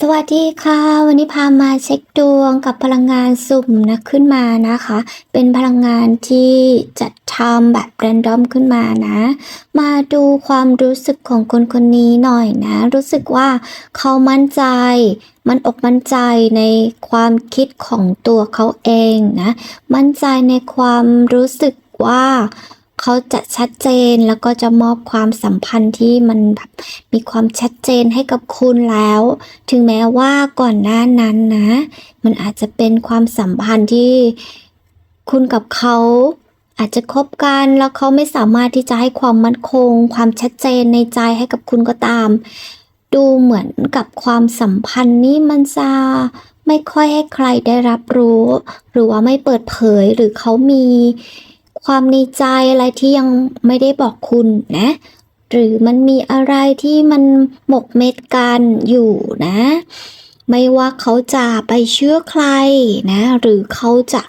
สวัสดีค่ะ วันนี้พามาเช็คดวงกับพลังงานสุ่มนะขึ้นมานะคะ เป็นพลังงานที่จัดทำแบบแรนดอมขึ้นมานะ มาดูความรู้สึกของคนคนนี้หน่อยนะ รู้สึกว่าเขามั่นใจ มันอกมั่นใจในความคิดของตัวเขาเองนะ มั่นใจในความรู้สึกว่า เขาจะชัดเจนแล้วก็จะมอบความสัมพันธ์ที่มันแบบมีความชัดเจนให้กับคุณแล้ว ถึงแม้ว่าก่อนหน้านั้นนะ มันอาจจะเป็นความสัมพันธ์ที่คุณกับเขาอาจจะคบกันแล้วเขาไม่สามารถที่จะให้ความมั่นคง ความชัดเจนในใจให้กับคุณก็ตาม ดูเหมือนกับความสัมพันธ์นี้มันจะไม่ค่อยให้ใครได้รับรู้ หรือว่าไม่เปิดเผยหรือเขามี ความในใจอะไรที่ยังไม่ได้บอกคุณนะ หรือมันมีอะไรที่มันหมกเม็ดกันอยู่นะ ไม่ว่าเขาจะไปเชื่อใครนะ หรือเขาจะ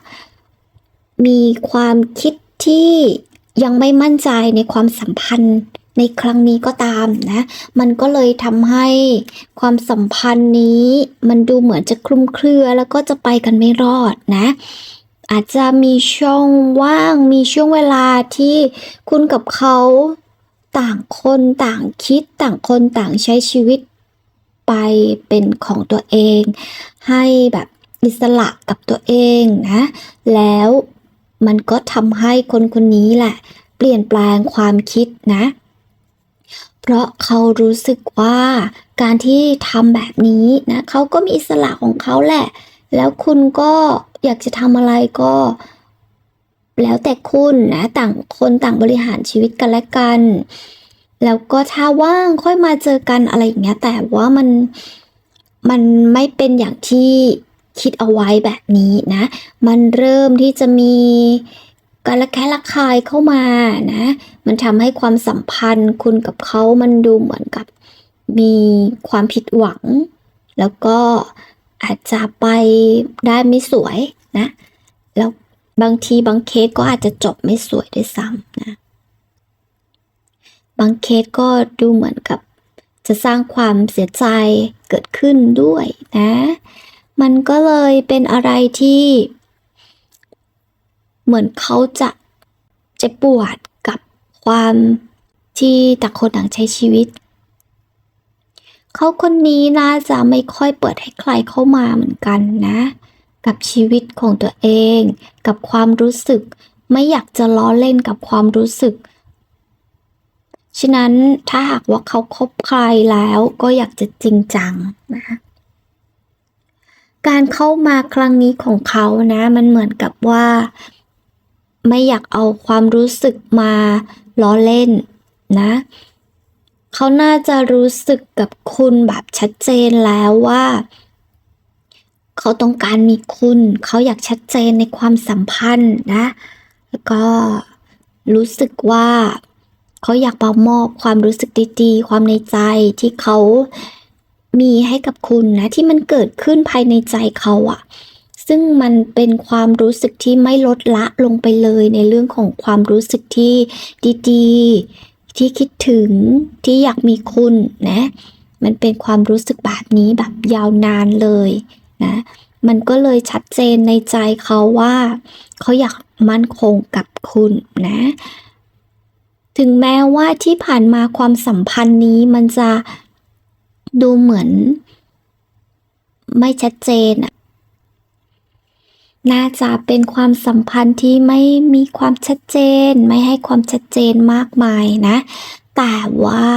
มีความคิดที่ยังไม่มั่นใจในความสัมพันธ์ในครั้งนี้ก็ตามนะ มันก็เลยทำให้ความสัมพันธ์นี้ มันดูเหมือนจะคลุมเครือแล้วก็จะไปกันไม่รอดนะ อาจจะมีช่องว่างมีช่วงเวลาที่คุณกับเขาต่างคนต่างคิดต่างคนต่างใช้ชีวิตไปเป็นของตัวเอง ให้แบบอิสระกับตัวเองนะ แล้วมันก็ทำให้คนคนนี้แหละ เปลี่ยนแปลงความคิดนะ เพราะเขารู้สึกว่าการที่ทำแบบนี้นะเขาก็มีอิสระของเขาแหละ แล้วคุณก็อยากจะทำอะไรก็แล้วแต่คุณนะต่างคนต่างบริหารชีวิตกันและกัน แล้วก็ถ้าว่างค่อยมาเจอกันอะไรอย่างเงี้ย แต่ว่ามันมันไม่เป็นอย่างที่คิดเอาไว้แบบนี้นะ มันเริ่มที่จะมีการละแคะระคายเข้ามานะ มันทำให้ความสัมพันธ์คุณกับเขามันดูเหมือนกับมีความผิดหวัง แล้วก็ อาจจะไปได้ไม่สวยนะ แล้วบางทีบางเคสก็อาจจะจบไม่สวยด้วยซ้ำนะ บางเคสก็ดูเหมือนกับจะสร้างความเสียใจเกิดขึ้นด้วยนะ มันก็เลยเป็นอะไรที่ เหมือนเขาจะเจ็บปวดกับความที่ต่างคนต่างใช้ชีวิต เขาคนนี้น่าจะไม่ค่อยเปิดให้ใครเข้ามาเหมือนกันนะ กับชีวิตของตัวเอง กับความรู้สึก ไม่อยากจะล้อเล่นกับความรู้สึก ฉะนั้นถ้าหากว่าเขาคบใครแล้วก็อยากจะจริงจังนะการเข้ามาครั้งนี้ของเขานะ มันเหมือนกับว่า ไม่อยากเอาความรู้สึกมาล้อเล่นนะ เขาน่าจะรู้สึกกับคุณแบบชัดเจนแล้วว่า เขาต้องการมีคุณ เขาอยากชัดเจนในความสัมพันธ์นะ แล้วก็รู้สึกว่าเขาอยากมามอบความรู้สึกดีๆ ความในใจที่เขามีให้กับคุณนะ ที่มันเกิดขึ้นภายในใจเขาอะซึ่งมันเป็นความรู้สึกที่ไม่ลดละลงไปเลยในเรื่องของความรู้สึกที่ดีๆ ที่คิดถึงที่อยากมีคุณนะ มันเป็นความรู้สึกแบบนี้แบบยาวนานเลยนะมันก็เลยชัดเจนในใจเขาว่า เขาอยากมั่นคงกับคุณนะ ถึงแม้ว่าที่ผ่านมาความสัมพันธ์นี้มันจะดูเหมือน ไม่ชัดเจน น่าจะเป็นความสัมพันธ์ที่ไม่มีความชัดเจน ไม่ให้ความชัดเจนมากมายนะ แต่ว่า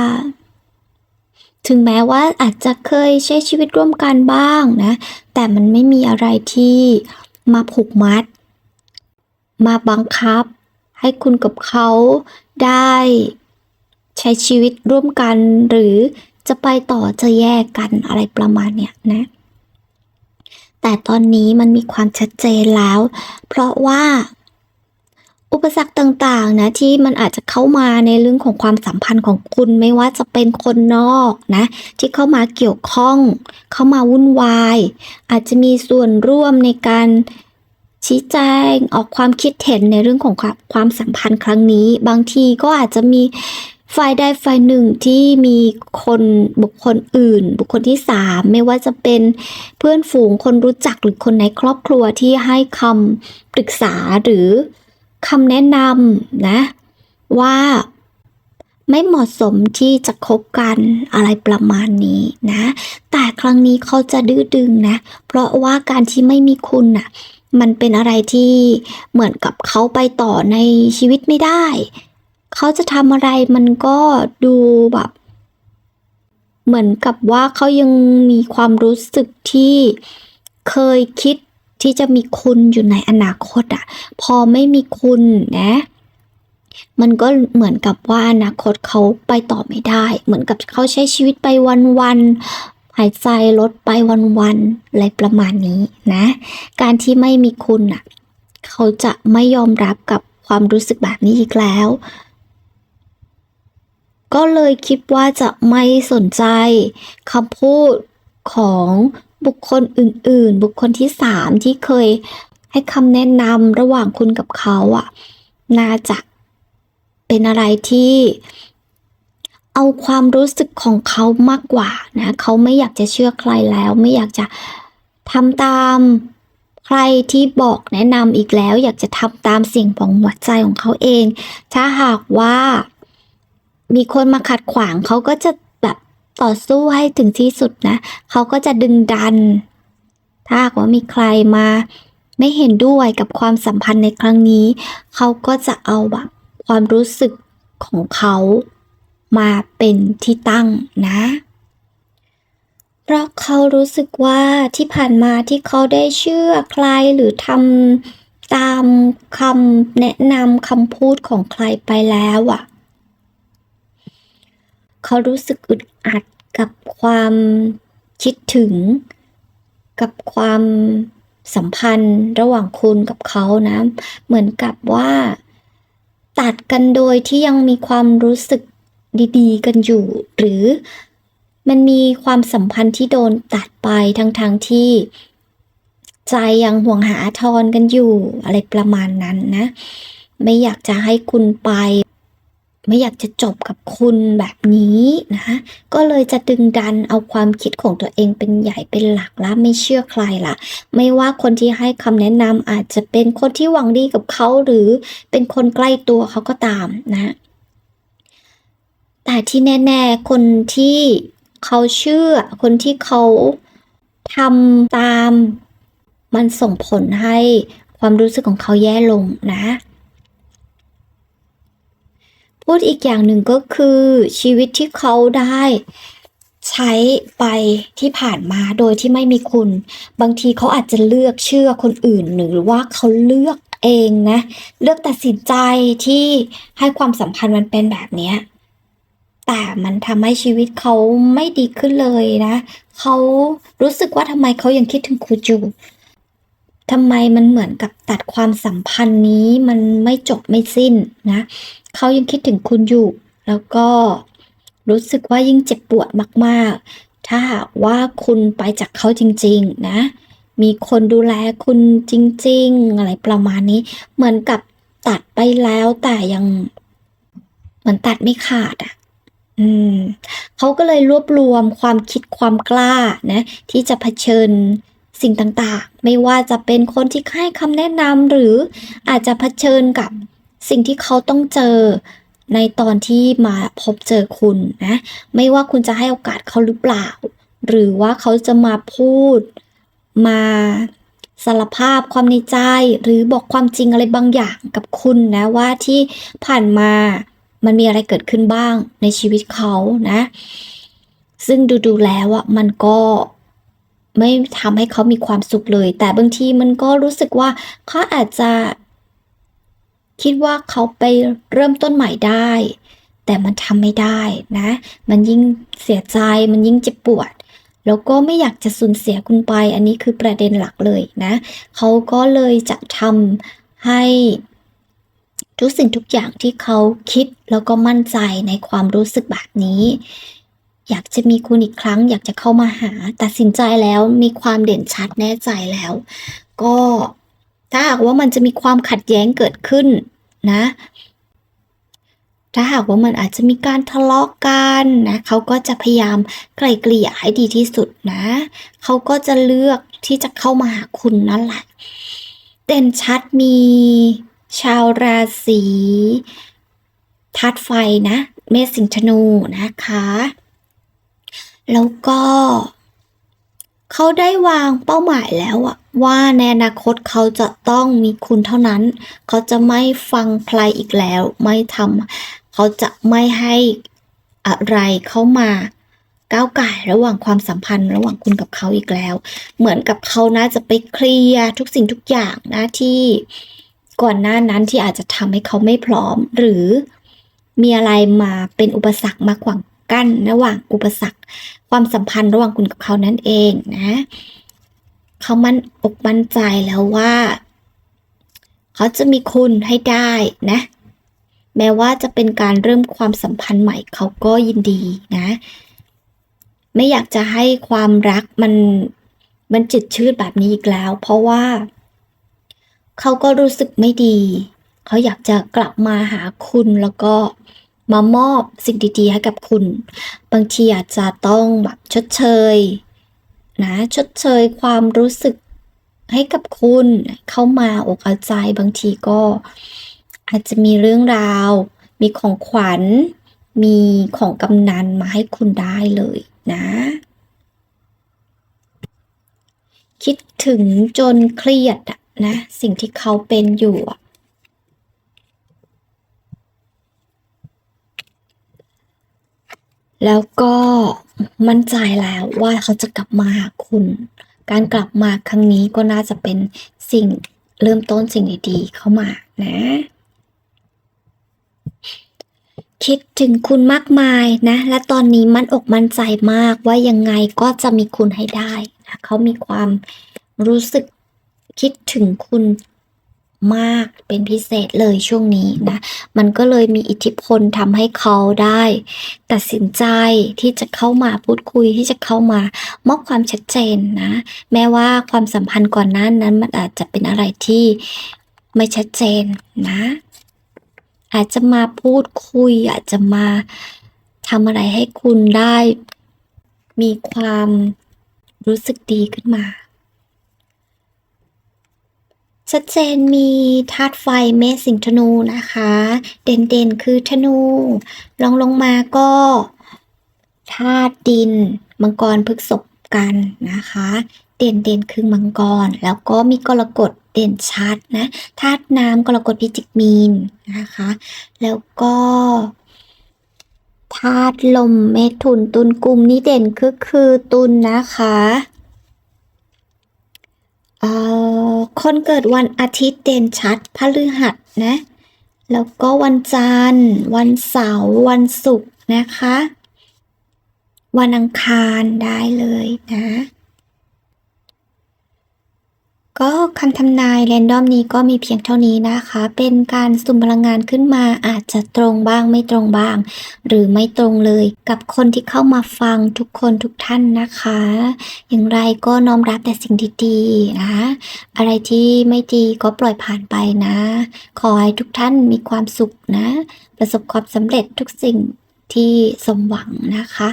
ถึงแม้ว่าอาจจะเคยใช้ชีวิตร่วมกันบ้างนะ แต่มันไม่มีอะไรที่มาผูกมัด มาบังคับ ให้คุณกับเขาได้ใช้ชีวิตร่วมกัน หรือจะไปต่อจะแยกกันอะไรประมาณเนี้ยนะ แต่ตอนนี้มันมีความชัดเจนแล้ว เพราะว่า อุปสรรคต่างๆนะที่มันอาจจะเข้ามาในเรื่องของความสัมพันธ์ของคุณไม่ว่าจะเป็นคนนอกนะ ที่เข้ามาเกี่ยวข้อง เข้ามาวุ่นวาย อาจจะมีส่วนร่วมในการชี้แจงออกความคิดเห็นในเรื่องของความความสัมพันธ์ครั้งนี้ บางทีก็อาจจะมี ฝ่ายใดฝ่ายหนึ่งที่มีคนบุคคลอื่น บุคคลที่สามไม่ว่าจะเป็นเพื่อนฝูงคนรู้จักหรือคนในครอบครัวที่ให้คำปรึกษาหรือคำแนะนำนะ ว่าไม่เหมาะสมที่จะคบกันอะไรประมาณนี้นะ แต่ครั้งนี้เขาจะดื้อดึงนะ เพราะว่าการที่ไม่มีคุณน่ะมันเป็นอะไรที่เหมือนกับเขาไปต่อในชีวิตไม่ได้ เขาจะทำอะไรมันก็ดูแบบ เหมือนกับว่าเขายังมีความรู้สึกที่เคยคิดที่จะมีคุณอยู่ในอนาคตอะพอไม่มีคุณนะ มันก็เหมือนกับว่าอนาคตเขาไปต่อไม่ได้ เหมือนกับเขาใช้ชีวิตไปวันๆหายใจลดไปวันๆอะไรประมาณนี้นะ การที่ไม่มีคุณอะเขาจะไม่ยอมรับกับความรู้สึกแบบนี้อีกแล้ว ก็เลยคิดว่าจะไม่สนใจคำพูดของบุคคลอื่นๆ บุคคลที่สามที่เคยให้คำแนะนำระหว่างคุณกับเขาอะน่าจะเป็นอะไรที่เอาความรู้สึกของเขามากกว่านะเขาไม่อยากจะเชื่อใครแล้ว ไม่อยากจะทำตามใครที่บอกแนะนำอีกแล้ว อยากจะทำตามสิ่งของหัวใจของเขาเอง ถ้าหากว่า มีคนมาขัดขวางเขาก็จะแบบต่อสู้ให้ถึงที่สุดนะเขาก็จะดึงดัน ถ้าว่ามีใครมาไม่เห็นด้วยกับความสัมพันธ์ในครั้งนี้ เขาก็จะเอาแบบความรู้สึกของเขามาเป็นที่ตั้งนะ เพราะเขารู้สึกว่าที่ผ่านมาที่เขาได้เชื่อใครหรือทำตามคำแนะนำคำพูดของใครไปแล้วอะ่ะ เขารู้สึกอึดอัดกับความคิดถึง กับความสัมพันธ์ระหว่างคุณกับเขานะ เหมือนกับว่า ตัดกันโดยที่ยังมีความรู้สึกดีๆ กันอยู่ หรือมันมีความสัมพันธ์ที่โดนตัดไปทั้งๆทที่ ใจยังห่วงหาทอาทรกันอยู่ อะไรประมาณนั้นนะ ไม่อยากจะให้คุณไป ไม่อยากจะจบกับคุณแบบนี้นะก็เลยจะดึงดันเอาความคิดของตัวเองเป็นใหญ่เป็นหลักและไม่เชื่อใครล่ะไม่ว่าคนที่ให้คำแนะนำอาจจะเป็นคนที่หวังดีกับเขาหรือเป็นคนใกล้ตัวเขาก็ตามนะแต่ที่แน่ๆคนที่เขาเชื่อ คนที่เขาทำตาม มันส่งผลให้ความรู้สึกของเขาแย่ลงนะ พูดอีกอย่างหนึ่งก็คือชีวิตที่เขาได้ใช้ไปที่ผ่านมาโดยที่ไม่มีคุณ บางทีเขาอาจจะเลือกเชื่อคนอื่นหรือว่าเขาเลือกเองนะ เลือกตัดสินใจที่ให้ความสัมพันธ์มันเป็นแบบนี้แต่มันทำให้ชีวิตเขาไม่ดีขึ้นเลยนะเขารู้สึกว่าทำไมเขายังคิดถึงคุณอยู่ทำไมมันเหมือนกับตัดความสัมพันธ์นี้มันไม่จบไม่สิ้นนะ เขายังคิดถึงคุณอยู่ แล้วก็รู้สึกว่ายิ่งเจ็บปวดมากๆ ถ้าหากว่าคุณไปจากเขาจริง ๆ นะ มีคนดูแลคุณจริง ๆ อะไรประมาณนี้ เหมือนกับตัดไปแล้วแต่ยังเหมือนตัดไม่ขาดอะอืมเขาก็เลยรวบรวมความคิดความกล้านะที่จะเผชิญสิ่งต่างๆ ไม่ว่าจะเป็นคนที่ให้คำแนะนำหรืออาจจะเผชิญกับ สิ่งที่เขาต้องเจอในตอนที่มาพบเจอคุณนะ ไม่ว่าคุณจะให้โอกาสเขาหรือเปล่า หรือว่าเขาจะมาพูด มาสารภาพความในใจ หรือบอกความจริงอะไรบางอย่างกับคุณนะว่าที่ผ่านมามันมีอะไรเกิดขึ้นบ้างในชีวิตเขานะ ซึ่งดูๆแล้วอะมันก็ไม่ทำให้เขามีความสุขเลย แต่บางทีมันก็รู้สึกว่าเขาอาจจะ คิดว่าเขาไปเริ่มต้นใหม่ได้ แต่มันทำไม่ได้นะ มันยิ่งเสียใจมันยิ่งเจ็บปวด แล้วก็ไม่อยากจะสูญเสียคุณไป อันนี้คือประเด็นหลักเลยนะเขาก็เลยจะทำให้ทุกสิ่งทุกอย่างที่เขาคิดแล้วก็มั่นใจในความรู้สึกแบบนี้ อยากจะมีคุณอีกครั้ง อยากจะเข้ามาหาตัดสินใจแล้วมีความเด่นชัดแน่ใจแล้ว ก็ ถ้าหากว่ามันจะมีความขัดแย้งเกิดขึ้นนะ ถ้าหากว่ามันอาจจะมีการทะเลาะกันนะเขาก็จะพยายามไกล่เกลี่ยให้ดีที่สุดนะ เขาก็จะเลือกที่จะเข้ามาหาคุณนั่นแหละเด่นชัดมีชาวราศีธาตุไฟนะ เมษสิงห์ธนูนะคะ แล้วก็ เขาได้วางเป้าหมายแล้วอะ ว่าในอนาคตเขาจะต้องมีคุณเท่านั้น เขาจะไม่ฟังใครอีกแล้ว ไม่ทำเขาจะไม่ให้อะไรเข้ามาก้าวไก่ระหว่างความสัมพันธ์ระหว่างคุณกับเขาอีกแล้ว เหมือนกับเขาน่าจะไปเคลียร์ทุกสิ่งทุกอย่างนะที่ก่อนหน้านั้นที่อาจจะทำให้เขาไม่พร้อม หรือมีอะไรมาเป็นอุปสรรคมาขวางกั้นระหว่างอุปสรรค ความสัมพันธ์ระหว่างคุณกับเขานั่นเองนะ เขามั่นอกมั่นใจแล้วว่า เขาจะมีคุณให้ได้นะ แม้ว่าจะเป็นการเริ่มความสัมพันธ์ใหม่เขาก็ยินดีนะ ไม่อยากจะให้ความรักมันมันจิตชืดแบบนี้อีกแล้ว เพราะว่า เขาก็รู้สึกไม่ดี เขาอยากจะกลับมาหาคุณแล้วก็มามอบสิ่งดีๆให้กับคุณ บางทีอาจจะต้องแบบชดเชย นะชดเชยความรู้สึกให้กับคุณเข้ามาอกเอาใจบางทีก็ อาจจะมีเรื่องราว มีของขวัญ มีของกำนันมาให้คุณได้เลยนะ คิดถึงจนเครียดนะ สิ่งที่เขาเป็นอยู่อะ แล้วก็มั่นใจแล้วว่าเขาจะกลับมาหาคุณ การกลับมาครั้งนี้ก็น่าจะเป็นสิ่งเริ่มต้นสิ่งดีๆเข้ามานะ คิดถึงคุณมากมายนะ และตอนนี้มั่นอกมั่นใจมากว่ายังไงก็จะมีคุณให้ได้นะเขามีความรู้สึกคิดถึงคุณ มากเป็นพิเศษเลยช่วงนี้นะ มันก็เลยมีอิทธิพลทำให้เขาได้ ตัดสินใจที่จะเข้ามาพูดคุยที่จะเข้ามามอบความชัดเจนนะ แม้ว่าความสัมพันธ์ก่อนหน้านั้นมันอาจจะเป็นอะไรที่ไม่ชัดเจนนะ อาจจะมาพูดคุย อาจจะมาทำอะไรให้คุณได้ มีความรู้สึกดีขึ้นมา ชัดเจนมีธาตุไฟเมษสิงธนูนะคะ เด่นๆคือธนูลองลงมาก็ธาตุดิน มังกรพฤกษบกันนะคะเด่นเด่นๆคือมังกร แล้วก็มีกรกฎเด่นชัดนะธาตุน้ำกรกฎพิจิกมีนนะคะ แล้วก็ธาตุลมเมถุนตุลกุมนี่เด่นคือคือตุลนะคะ เอ่อ คนเกิดวันอาทิตย์เด่นชัดพฤหัสนะ แล้วก็วันจันทร์ วันเสาร์ วันศุกร์นะคะ วันอังคารได้เลยนะ ก็คำทำนายแรนดอมนี้ก็มีเพียงเท่านี้นะคะ เป็นการสุ่มพลังงานขึ้นมาอาจจะตรงบ้างไม่ตรงบ้าง หรือไม่ตรงเลยกับคนที่เข้ามาฟังทุกคนทุกท่านนะคะ อย่างไรก็น้อมรับแต่สิ่งดีๆนะ อะไรที่ไม่ดีก็ปล่อยผ่านไปนะ ขอให้ทุกท่านมีความสุขนะ ประสบความสำเร็จทุกสิ่งที่สมหวังนะคะ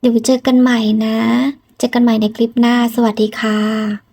เดี๋ยวเจอกันใหม่นะ เจอกันใหม่ในคลิปหน้า สวัสดีค่ะ